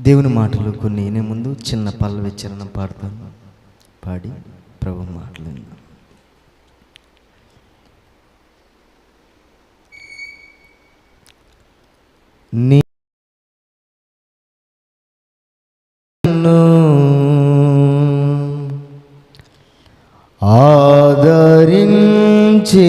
దేవుని మాటలు కొన్ని వినే ముందు చిన్న పల్లవి చరణం పాడతాను. పాడి ప్రభు మాటలు ఆదరించే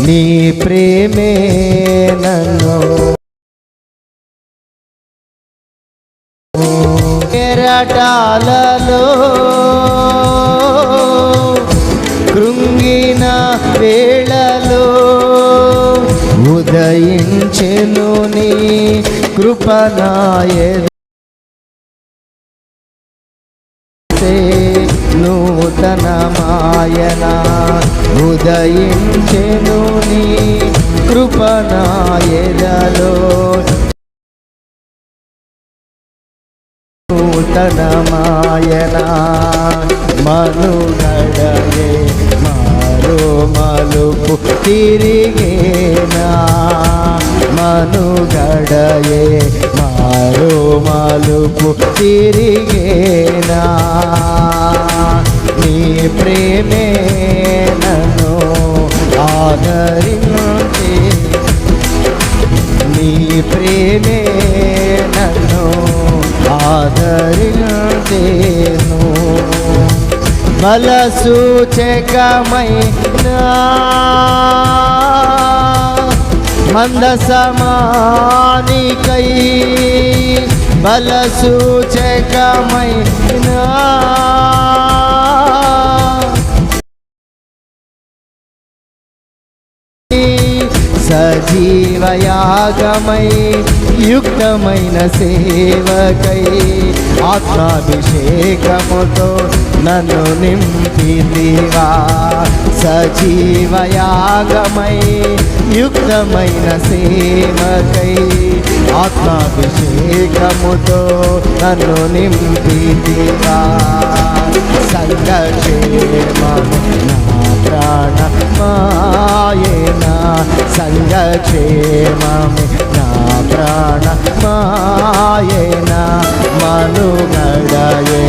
నీ ప్రేమే నన్ను కెరటాలలో కృంగిన వేళలో ఉదయించెను నీ కృపనాయ నూతన మాయనా ఉదయించెను నీ కృపణాయలో నూతనమాయనా మనుగడయే మారో మలుపు తిరిగేనా. మనుగడయే మారో మలుపు తిరిగేనా. నీ ప్రేమే ఆదరించే నీ ప్రేమే నన్ను ఆదరించేను. బల సూచకమైనా మంద జీవయాగమై యుక్తమైన సేవకై ఆత్మాభిషేకముతో నన్ను నింపిదివా సజీవయాగమై యుక్తమైన సేవకై ఆత్మాభిషేకముతో నన్ను నింపిదివా సంగక్షేమము నా ప్రాణ మాయేన నా ప్రాణ మాయేన మనుగడయే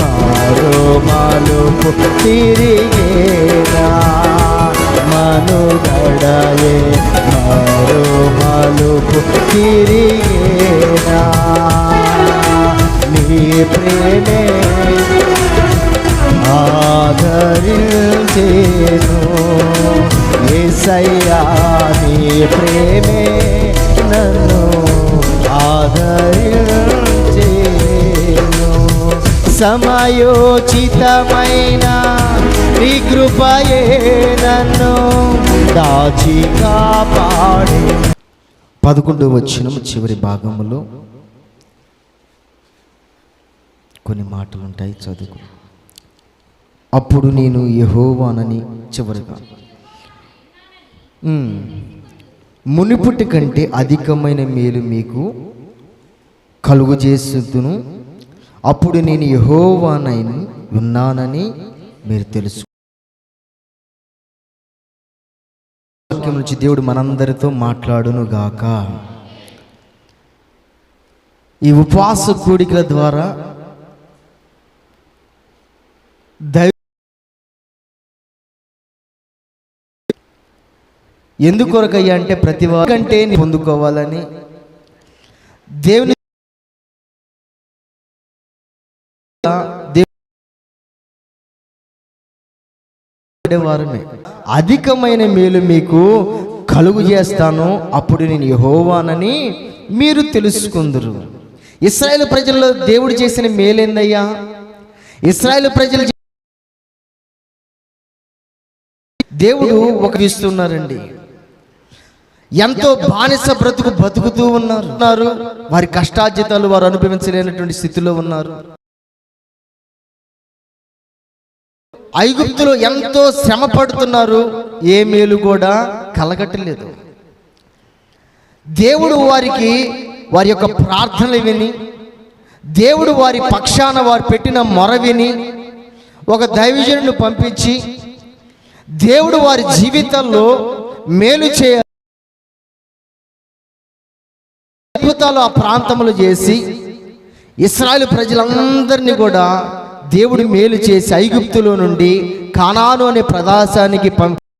మారు మలుపు తిరిగేనా మనుగడయే మారు మలుపు తిరిగేనా నీ ప్రేమే ఆదరించేను. ఏసయ్యా నీ ప్రేమే నన్ను ఆదరించేను సమయోచితమైన నీ కృపయే నన్ను దాచి కాపాడి. పదకొండు వచ్చిన చివరి భాగంలో కొన్ని మాటలు ఉంటాయి చదువు అప్పుడు నేను యహోవానని చివరిగా. మునిపుటి మునుపటి కంటే అధికమైన మేలు మీకు కలుగు చేస్తును అప్పుడు నేను యహోవానైని ఉన్నానని మీరు తెలుసు. వాక్యం నుంచి దేవుడు మనందరితో మాట్లాడును గాక ఈ ఉపవాస కూడికల ద్వారా దైవ ఎందుకొరకయ్యా అంటే ప్రతి కంటే పొందుకోవాలని. దేవుని దేవుని వారమే. అధికమైన మేలు మీకు కలుగు చేస్తాను. అప్పుడు నేను యహోవానని మీరు తెలుసుకుందరు. ఇస్రాయేల్ ప్రజల్లో దేవుడు చేసిన మేలేందయ్యా? ఇస్రాయేల్ ప్రజలు దేవుడు ఒక ఇస్తున్నారండి ఎంతో బానిస బ్రతుకు బతుకుతూ ఉన్నారు. వారి కష్టార్జితాలు వారు అనుభవించలేనటువంటి స్థితిలో ఉన్నారు. ఐగుప్తులో ఎంతో శ్రమ పడుతున్నారు. ఏ మేలు కూడా కలగట్టలేదు దేవుడు వారికి వారి యొక్క ప్రార్థనలు విని దేవుడు వారి పక్షాన వారు పెట్టిన మొర విని ఒక దైవజనుడు పంపించి దేవుడు వారి జీవితంలో మేలు చేయ అద్భుతాలు ఆ ప్రాంతంలో చేసి ఇస్రాయల్ ప్రజలందరినీ కూడా దేవుడు మేలు చేసి ఐగుప్తులో నుండి కానాను అనే ప్రదేశానికి పంపించాడండి.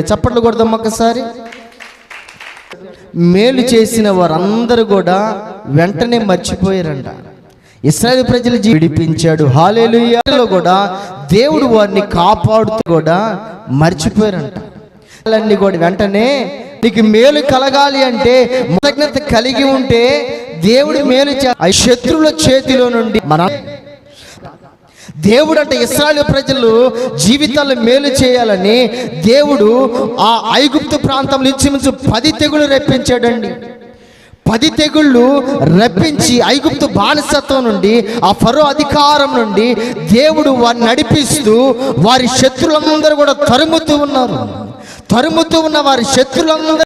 చప్పట్లు కొడదాం ఒక్కసారి. మేలు చేసిన వారందరూ కూడా వెంటనే మర్చిపోయారంట. ఇస్రాయల్ ప్రజలు విడిపించాడు. హాలేలుయాలో కూడా దేవుడు వారిని కాపాడుతూ కూడా మర్చిపోయారంట. అన్నీ కూడా వెంటనే నీకు మేలు కలగాలి అంటే కృతజ్ఞత కలిగి ఉంటే దేవుడు మేలు చే శత్రువుల చేతిలో నుండి మన దేవుడు అంటే ఇస్రాయేల్ ప్రజలు జీవితాలు మేలు చేయాలని దేవుడు ఆ ఐగుప్తు ప్రాంతంలో ఇంచుమించు పది తెగులు రప్పించాడండి. పది తెగుళ్ళు రప్పించి ఐగుప్తు బానిసత్వం నుండి ఆ ఫరో అధికారం నుండి దేవుడు వారిని నడిపిస్తూ వారి శత్రులందరూ కూడా తరుముతూ ఉన్నారు. తరుముతూ ఉన్న వారి శత్రులందరూ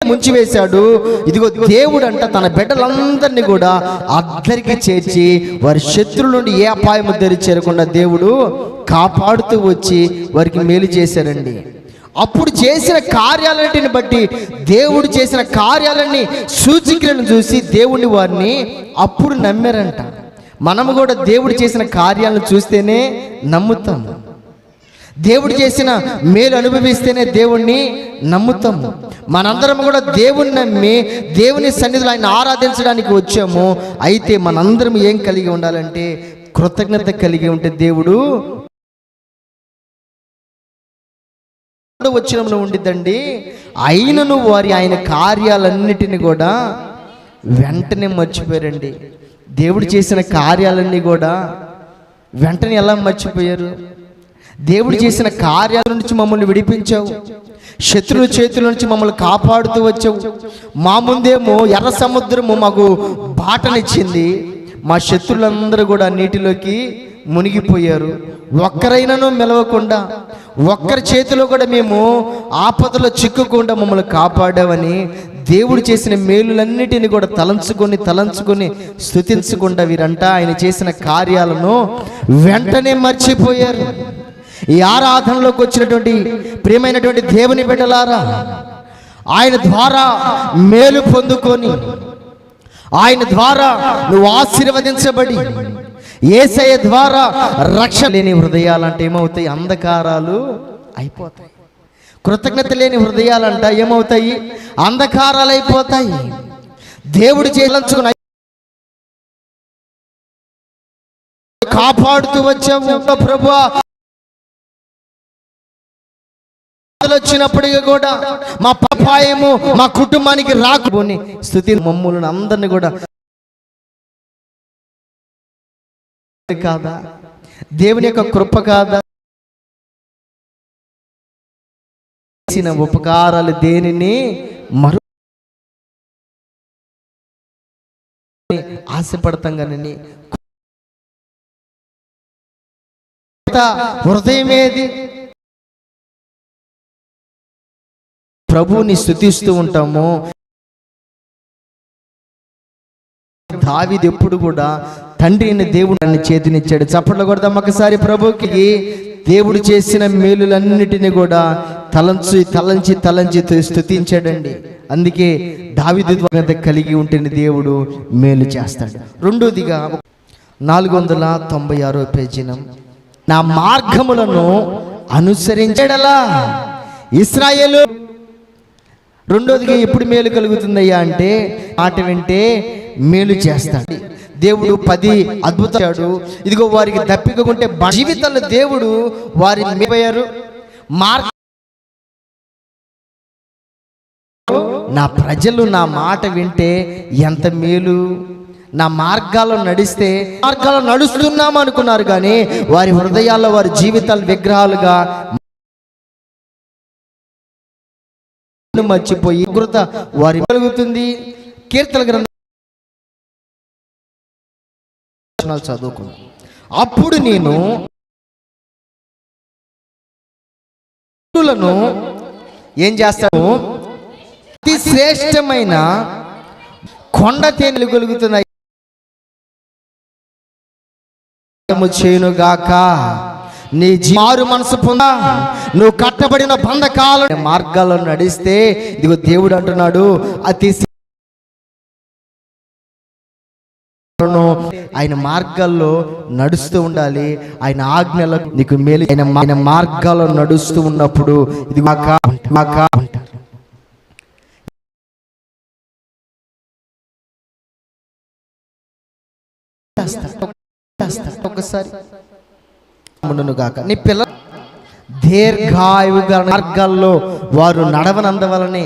ముంచివేశాడు. ఇదిగో దేవుడు అంట తన బిడ్డలందరినీ కూడా అద్దరికి చేర్చి వారి శత్రుల నుండి ఏ అపాయము దరి చేరకుండా దేవుడు కాపాడుతూ వచ్చి వారికి మేలు చేశారండి అప్పుడు చేసిన కార్యాలన్నిటిని బట్టి దేవుడు చేసిన కార్యాలన్నీ సూచికలను చూసి దేవుని వారిని అప్పుడు నమ్మారంట. మనము కూడా దేవుడు చేసిన కార్యాలను చూస్తేనే నమ్ముతాము. దేవుడు చేసిన మేలు అనుభవిస్తేనే దేవుణ్ణి నమ్ముతాము. మనందరం కూడా దేవుణ్ణి నమ్మి దేవుని సన్నిధిలో ఆయన ఆరాధించడానికి వచ్చాము. అయితే మనందరం ఏం కలిగి ఉండాలంటే కృతజ్ఞత కలిగి ఉంటే దేవుడు వచ్చినంలో ఉండిద్దండి అయినను వారి ఆయన కార్యాలన్నిటిని కూడా వెంటనే మర్చిపోయారండి. దేవుడు చేసిన కార్యాలన్నీ కూడా వెంటనే ఎలా మర్చిపోయారు? దేవుడు చేసిన కార్యాల నుంచి మమ్మల్ని విడిపించావు. శత్రువుల చేతుల నుంచి మమ్మల్ని కాపాడుతూ వచ్చావు. మా ముందేమో ఎర్ర సముద్రము మాకు బాటనిచ్చింది. మా శత్రులందరూ కూడా నీటిలోకి మునిగిపోయారు. ఒక్కరైనాను మెలవకుండా ఒక్కరి చేతిలో కూడా మేము ఆపదలో చిక్కుకుండా మమ్మల్ని కాపాడావని దేవుడు చేసిన మేలులన్నిటిని కూడా తలంచుకొని తలంచుకొని స్థుతించకుండా వీరంట ఆయన చేసిన కార్యాలను వెంటనే మర్చిపోయారు. ఈ ఆరాధనలోకి వచ్చినటువంటి ప్రియమైనటువంటి దేవుని బిడ్డలారా ఆయన ద్వారా మేలు పొందుకొని ఆయన ద్వారా నువ్వు ఆశీర్వదించబడి ఏసయ్య ద్వారా రక్ష లేని హృదయాలంటే ఏమవుతాయి? అంధకారాలు అయిపోతాయి. కృతజ్ఞత లేని హృదయాలంట ఏమవుతాయి? అంధకారాలు అయిపోతాయి. దేవుడు చేయలంచుకుని కాపాడుతూ వచ్చాము ప్రభు వచ్చినప్పటికీ కూడా మా పపాయము మా కుటుంబానికి రాకపోని స్థుతి మమ్మల్ని అందరిని కూడా కాదా? దేవుని యొక్క కృప కాదా? చేసిన ఉపకారాలు దేనిని మరు ఆశపడతాం కానీ హృదయం ఏది ప్రభువుని స్థుతిస్తూ ఉంటాము. దావిది ఎప్పుడు కూడా తండ్రి అయిన దేవుడు నన్ను చేతినిచ్చాడు. చప్పట్లు కొడదాం ఒకసారి ప్రభుకి. దేవుడు చేసిన మేలులన్నిటిని కూడా తలంచి తలంచి తలంచి స్థుతించాడండి. అందుకే దావిది ద్వారా కలిగి ఉంటేనే దేవుడు మేలు చేస్తాడు. రెండోదిగా నాలుగు వందల తొంభై ఆరో పేజీనం. నా మార్గములను అనుసరించడలా. ఇస్రాయేలు రెండోదిగా ఎప్పుడు మేలు కలుగుతుందయ్యా అంటే మాట వింటే మేలు చేస్తాడు. దేవుడు పది అద్భుతాడు ఇదిగో వారికి దప్పికకుంటే జీవితంలో దేవుడు వారి మేపోయారు మార్గ నా ప్రజలు నా మాట వింటే ఎంత మేలు. నా మార్గాల్లో నడిస్తే మార్గాల్లో నడుస్తున్నాం అనుకున్నారు కానీ వారి హృదయాల్లో వారి జీవితాలు విగ్రహాలుగా మర్చిపోయి కృత వారి కలుగుతుంది కీర్తన గ్రంథం చదువుకున్నాను అప్పుడు నేను ఏం చేస్తాను? అతి శ్రేష్టమైన కొండ తేనెలు కలుగుతున్నాయి చేయునుగాక. నీ మారు మనసు పొందా. నువ్వు కట్టబడిన బంధకాల మార్గాల్లో నడిస్తే ఇదిగో దేవుడు అంటున్నాడు అతి ఆయన మార్గాల్లో నడుస్తూ ఉండాలి. ఆయన ఆజ్ఞలకు నీకు మేలు ఆయన ఆయన మార్గాల్లో నడుస్తూ ఉన్నప్పుడు ఇది మాక ఒకసారి గాక. నీ పిల్ల దీర్ఘాయువుగా మార్గాల్లో వారు నడవనందువలనే